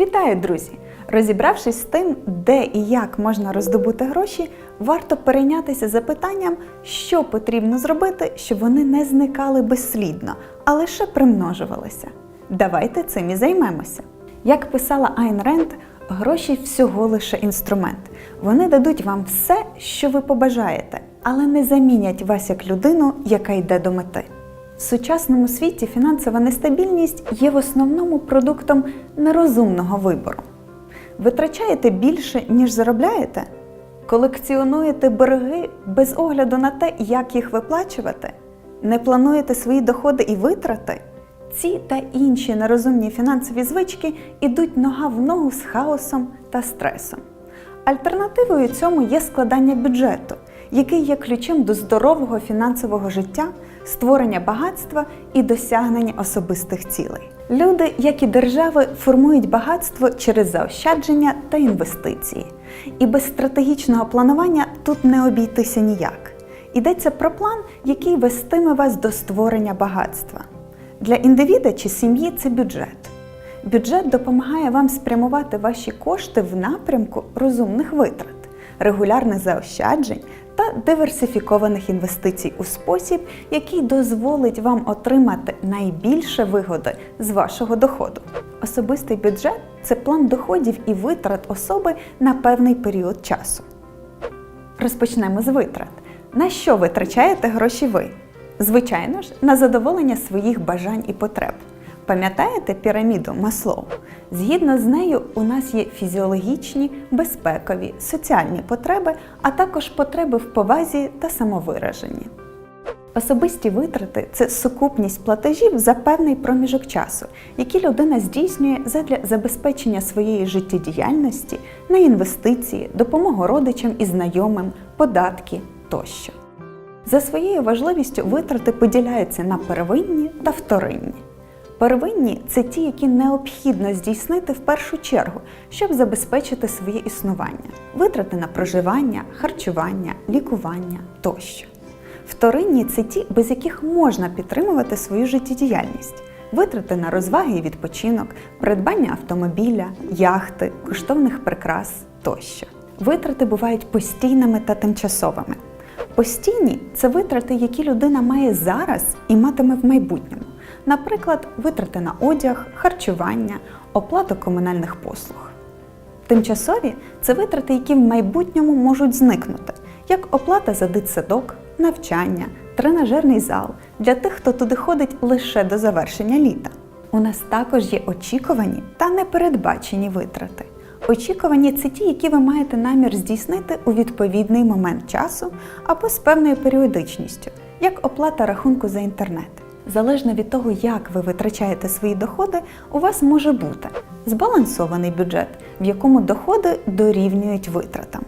Вітаю, друзі! Розібравшись з тим, де і як можна роздобути гроші, варто перейнятися запитанням, що потрібно зробити, щоб вони не зникали безслідно, а лише примножувалися. Давайте цим і займемося. Як писала Айн Ренд, гроші всього лише інструмент. Вони дадуть вам все, що ви побажаєте, але не замінять вас як людину, яка йде до мети. В сучасному світі фінансова нестабільність є в основному продуктом нерозумного вибору. Витрачаєте більше, ніж заробляєте? Колекціонуєте борги без огляду на те, як їх виплачувати? Не плануєте свої доходи і витрати? Ці та інші нерозумні фінансові звички ідуть нога в ногу з хаосом та стресом. Альтернативою цьому є складання бюджету, який є ключем до здорового фінансового життя, створення багатства і досягнення особистих цілей. Люди, як і держави, формують багатство через заощадження та інвестиції. І без стратегічного планування тут не обійтися ніяк. Йдеться про план, який вестиме вас до створення багатства. Для індивіда чи сім'ї це бюджет. Бюджет допомагає вам спрямувати ваші кошти в напрямку розумних витрат, регулярних заощаджень та диверсифікованих інвестицій у спосіб, який дозволить вам отримати найбільше вигоди з вашого доходу. Особистий бюджет це план доходів і витрат особи на певний період часу. Розпочнемо з витрат. На що витрачаєте гроші ви? Звичайно ж, на задоволення своїх бажань і потреб. Пам'ятаєте піраміду Маслоу? Згідно з нею, у нас є фізіологічні, безпекові, соціальні потреби, а також потреби в повазі та самовираженні. Особисті витрати це сукупність платежів за певний проміжок часу, які людина здійснює задля забезпечення своєї життєдіяльності на інвестиції, допомогу родичам і знайомим, податки тощо. За своєю важливістю витрати поділяються на первинні та вторинні. Первинні це ті, які необхідно здійснити в першу чергу, щоб забезпечити своє існування, витрати на проживання, харчування, лікування тощо. Вторинні це ті, без яких можна підтримувати свою життєдіяльність, витрати на розваги і відпочинок, придбання автомобіля, яхти, коштовних прикрас тощо. Витрати бувають постійними та тимчасовими. Постійні це витрати, які людина має зараз і матиме в майбутньому. Наприклад, витрати на одяг, харчування, оплату комунальних послуг. Тимчасові це витрати, які в майбутньому можуть зникнути, як оплата за дитсадок, навчання, тренажерний зал для тих, хто туди ходить лише до завершення літа. У нас також є очікувані та непередбачені витрати. Очікувані це ті, які ви маєте намір здійснити у відповідний момент часу або з певною періодичністю, як оплата рахунку за інтернет. Залежно від того, як ви витрачаєте свої доходи, у вас може бути збалансований бюджет, в якому доходи дорівнюють витратам.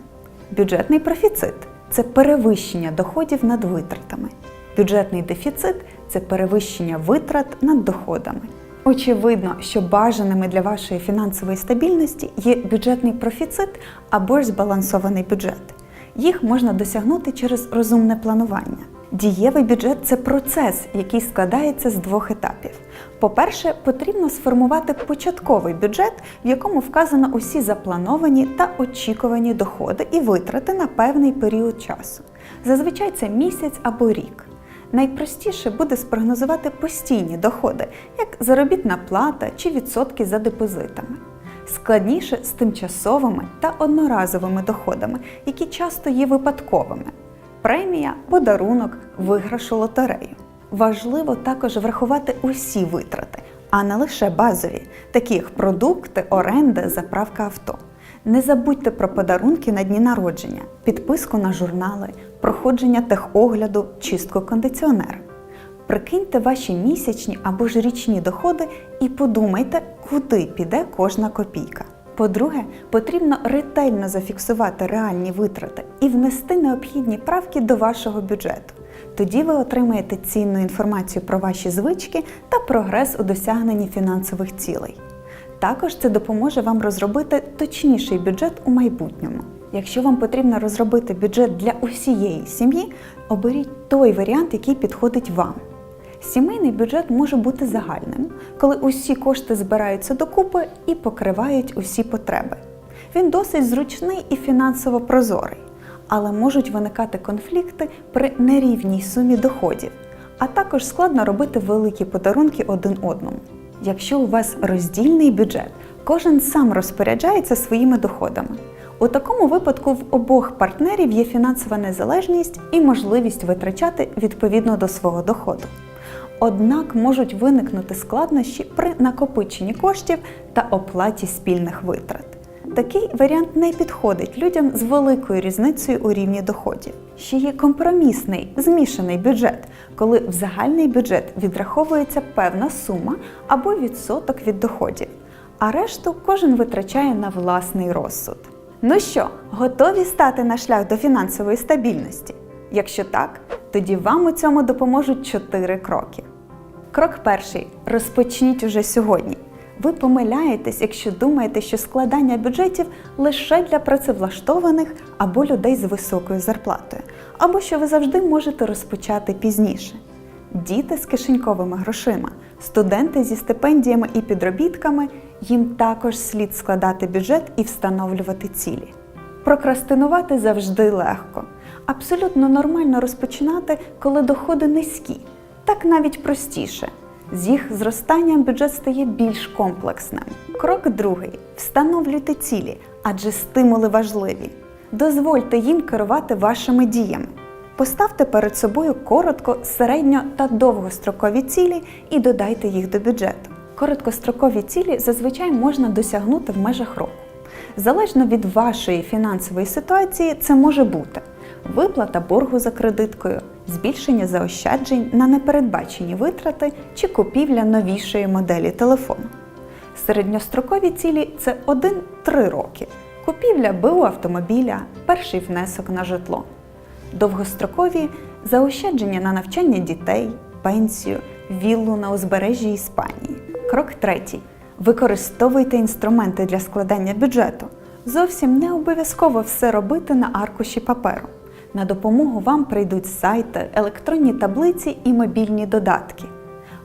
Бюджетний профіцит це перевищення доходів над витратами. Бюджетний дефіцит це перевищення витрат над доходами. Очевидно, що бажаними для вашої фінансової стабільності є бюджетний профіцит або ж збалансований бюджет. Їх можна досягнути через розумне планування. Дієвий бюджет це процес, який складається з двох етапів. По-перше, потрібно сформувати початковий бюджет, в якому вказано усі заплановані та очікувані доходи і витрати на певний період часу. Зазвичай це місяць або рік. Найпростіше буде спрогнозувати постійні доходи, як заробітна плата чи відсотки за депозитами. Складніше з тимчасовими та одноразовими доходами, які часто є випадковими премія, подарунок, виграш у лотерею. Важливо також врахувати усі витрати, а не лише базові, такі як продукти, оренда, заправка авто. Не забудьте про подарунки на дні народження, підписку на журнали, проходження техогляду, чистку кондиціонера. Прикиньте ваші місячні або ж річні доходи і подумайте, куди піде кожна копійка. По-друге, потрібно ретельно зафіксувати реальні витрати і внести необхідні правки до вашого бюджету. Тоді ви отримаєте цінну інформацію про ваші звички та прогрес у досягненні фінансових цілей. Також це допоможе вам розробити точніший бюджет у майбутньому. Якщо вам потрібно розробити бюджет для усієї сім'ї, оберіть той варіант, який підходить вам. Сімейний бюджет може бути загальним, коли усі кошти збираються докупи і покривають усі потреби. Він досить зручний і фінансово прозорий, але можуть виникати конфлікти при нерівній сумі доходів, а також складно робити великі подарунки один одному. Якщо у вас роздільний бюджет, кожен сам розпоряджається своїми доходами. У такому випадку в обох партнерів є фінансова незалежність і можливість витрачати відповідно до свого доходу. Однак можуть виникнути складнощі при накопиченні коштів та оплаті спільних витрат. Такий варіант не підходить людям з великою різницею у рівні доходів. Ще є компромісний змішаний бюджет, коли в загальний бюджет відраховується певна сума або відсоток від доходів, а решту кожен витрачає на власний розсуд. Ну що, готові стати на шлях до фінансової стабільності? Якщо так, тоді вам у цьому допоможуть чотири кроки. Крок перший. Розпочніть уже сьогодні. Ви помиляєтесь, якщо думаєте, що складання бюджетів лише для працевлаштованих або людей з високою зарплатою, або що ви завжди можете розпочати пізніше. Діти з кишеньковими грошима, студенти зі стипендіями і підробітками їм також слід складати бюджет і встановлювати цілі. Прокрастинувати завжди легко. Абсолютно нормально розпочинати, коли доходи низькі, так навіть простіше. З їх зростанням бюджет стає більш комплексним. Крок другий: встановлюйте цілі, адже стимули важливі. Дозвольте їм керувати вашими діями. Поставте перед собою коротко, середньо та довгострокові цілі і додайте їх до бюджету. Короткострокові цілі зазвичай можна досягнути в межах року. Залежно від вашої фінансової ситуації, це може бути виплата боргу за кредиткою, збільшення заощаджень на непередбачені витрати чи купівля новішої моделі телефону. Середньострокові цілі це 1-3 роки, купівля БУ автомобіля, перший внесок на житло. Довгострокові заощадження на навчання дітей, пенсію, віллу на узбережжі Іспанії. Крок третій. Використовуйте інструменти для складання бюджету. Зовсім не обов'язково все робити на аркуші паперу. На допомогу вам прийдуть сайти, електронні таблиці і мобільні додатки.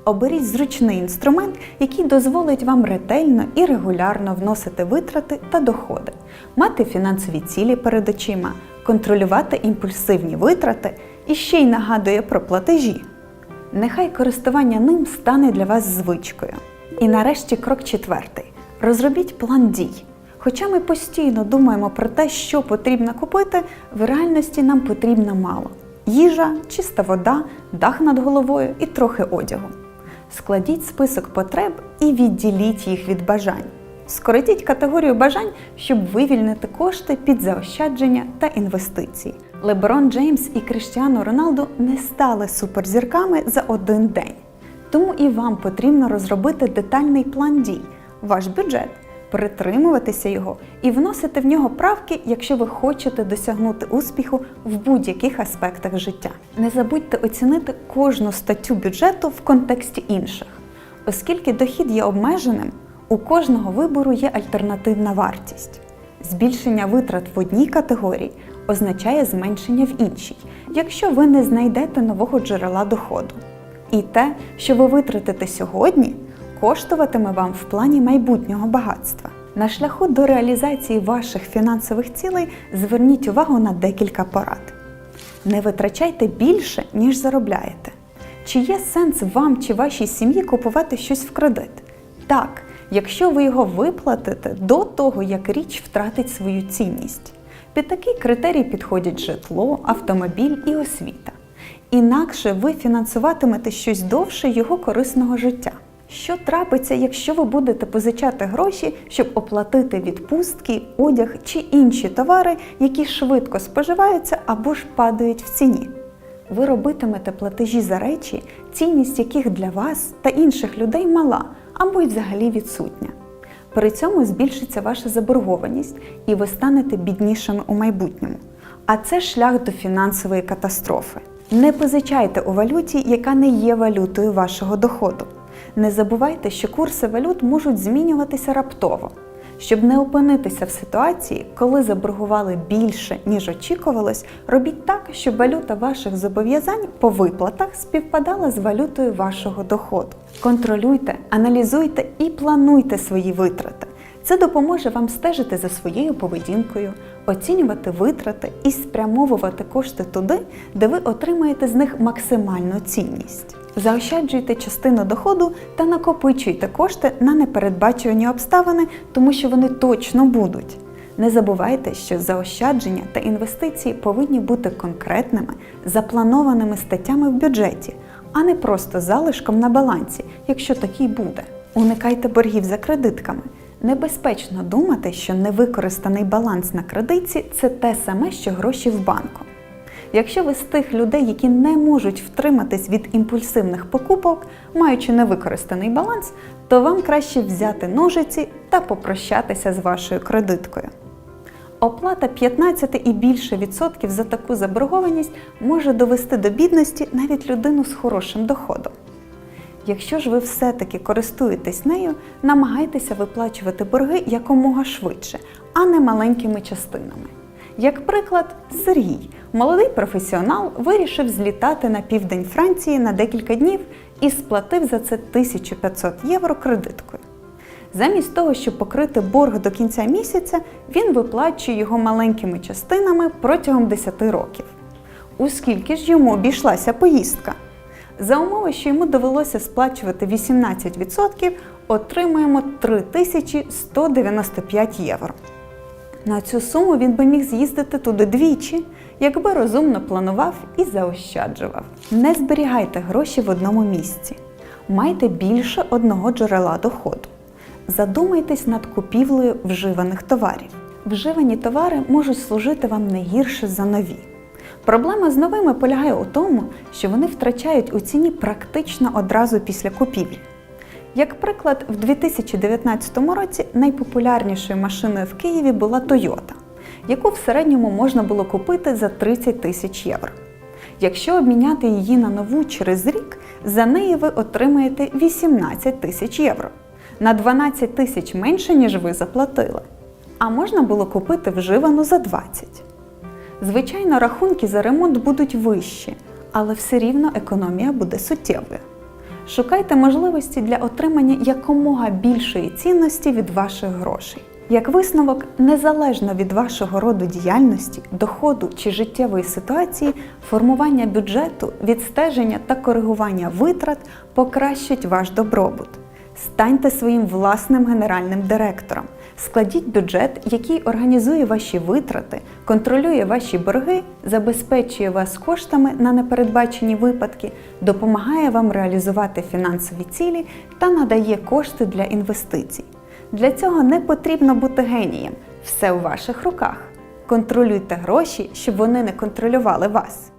Оберіть зручний інструмент, який дозволить вам ретельно і регулярно вносити витрати та доходи, мати фінансові цілі перед очима, контролювати імпульсивні витрати і ще й нагадує про платежі. Нехай користування ним стане для вас звичкою. І нарешті крок четвертий: розробіть план дій. Хоча ми постійно думаємо про те, що потрібно купити, в реальності нам потрібно мало: їжа, чиста вода, дах над головою і трохи одягу. Складіть список потреб і відділіть їх від бажань. Скоротіть категорію бажань, щоб вивільнити кошти під заощадження та інвестиції. Леброн Джеймс і Кріштіану Роналду не стали суперзірками за один день. Тому і вам потрібно розробити детальний план дій, ваш бюджет, притримуватися його і вносити в нього правки, якщо ви хочете досягнути успіху в будь-яких аспектах життя. Не забудьте оцінити кожну статтю бюджету в контексті інших. Оскільки дохід є обмеженим, у кожного вибору є альтернативна вартість. Збільшення витрат в одній категорії означає зменшення в іншій, якщо ви не знайдете нового джерела доходу. І те, що ви витратите сьогодні, коштуватиме вам в плані майбутнього багатства. На шляху до реалізації ваших фінансових цілей зверніть увагу на декілька порад. Не витрачайте більше, ніж заробляєте. Чи є сенс вам чи вашій сім'ї купувати щось в кредит? Так, якщо ви його виплатите до того, як річ втратить свою цінність. Під такий критерій підходять житло, автомобіль і освіта. Інакше ви фінансуватимете щось довше його корисного життя. Що трапиться, якщо ви будете позичати гроші, щоб оплатити відпустки, одяг чи інші товари, які швидко споживаються або ж падають в ціні? Ви робитимете платежі за речі, цінність яких для вас та інших людей мала або й взагалі відсутня. При цьому збільшиться ваша заборгованість і ви станете біднішими у майбутньому. А це шлях до фінансової катастрофи. Не позичайте у валюті, яка не є валютою вашого доходу. Не забувайте, що курси валют можуть змінюватися раптово. Щоб не опинитися в ситуації, коли заборгували більше, ніж очікувалось, робіть так, щоб валюта ваших зобов'язань по виплатах співпадала з валютою вашого доходу. Контролюйте, аналізуйте і плануйте свої витрати. Це допоможе вам стежити за своєю поведінкою, оцінювати витрати і спрямовувати кошти туди, де ви отримаєте з них максимальну цінність. Заощаджуйте частину доходу та накопичуйте кошти на непередбачувані обставини, тому що вони точно будуть. Не забувайте, що заощадження та інвестиції повинні бути конкретними, запланованими статтями в бюджеті, а не просто залишком на балансі, якщо такий буде. Уникайте боргів за кредитками. Небезпечно думати, що невикористаний баланс на кредитці це те саме, що гроші в банку. Якщо ви з тих людей, які не можуть втриматись від імпульсивних покупок, маючи невикористаний баланс, то вам краще взяти ножиці та попрощатися з вашою кредиткою. Оплата 15 і більше відсотків за таку заборгованість може довести до бідності навіть людину з хорошим доходом. Якщо ж ви все-таки користуєтесь нею, намагайтеся виплачувати борги якомога швидше, а не маленькими частинами. Як приклад, Сергій, молодий професіонал, вирішив злітати на південь Франції на декілька днів і сплатив за це 1500 євро кредиткою. Замість того, щоб покрити борг до кінця місяця, він виплачує його маленькими частинами протягом 10 років. У скільки ж йому обійшлася поїздка? За умови, що йому довелося сплачувати 18%, отримуємо 3195 євро. На цю суму він би міг з'їздити туди двічі, якби розумно планував і заощаджував. Не зберігайте гроші в одному місці. Майте більше одного джерела доходу. Задумайтесь над купівлею вживаних товарів. Вживані товари можуть служити вам не гірше за нові. Проблема з новими полягає у тому, що вони втрачають у ціні практично одразу після купівлі. Як приклад, в 2019 році найпопулярнішою машиною в Києві була Toyota, яку в середньому можна було купити за 30 тисяч євро. Якщо обміняти її на нову через рік, за неї ви отримаєте 18 тисяч євро на 12 тисяч менше, ніж ви заплатили. А можна було купити вживану за 20. Звичайно, рахунки за ремонт будуть вищі, але все рівно економія буде суттєвою. Шукайте можливості для отримання якомога більшої цінності від ваших грошей. Як висновок, незалежно від вашого роду діяльності, доходу чи життєвої ситуації, формування бюджету, відстеження та коригування витрат покращить ваш добробут. Станьте своїм власним генеральним директором. Складіть бюджет, який організує ваші витрати, контролює ваші борги, забезпечує вас коштами на непередбачені випадки, допомагає вам реалізувати фінансові цілі та надає кошти для інвестицій. Для цього не потрібно бути генієм. Все у ваших руках. Контролюйте гроші, щоб вони не контролювали вас.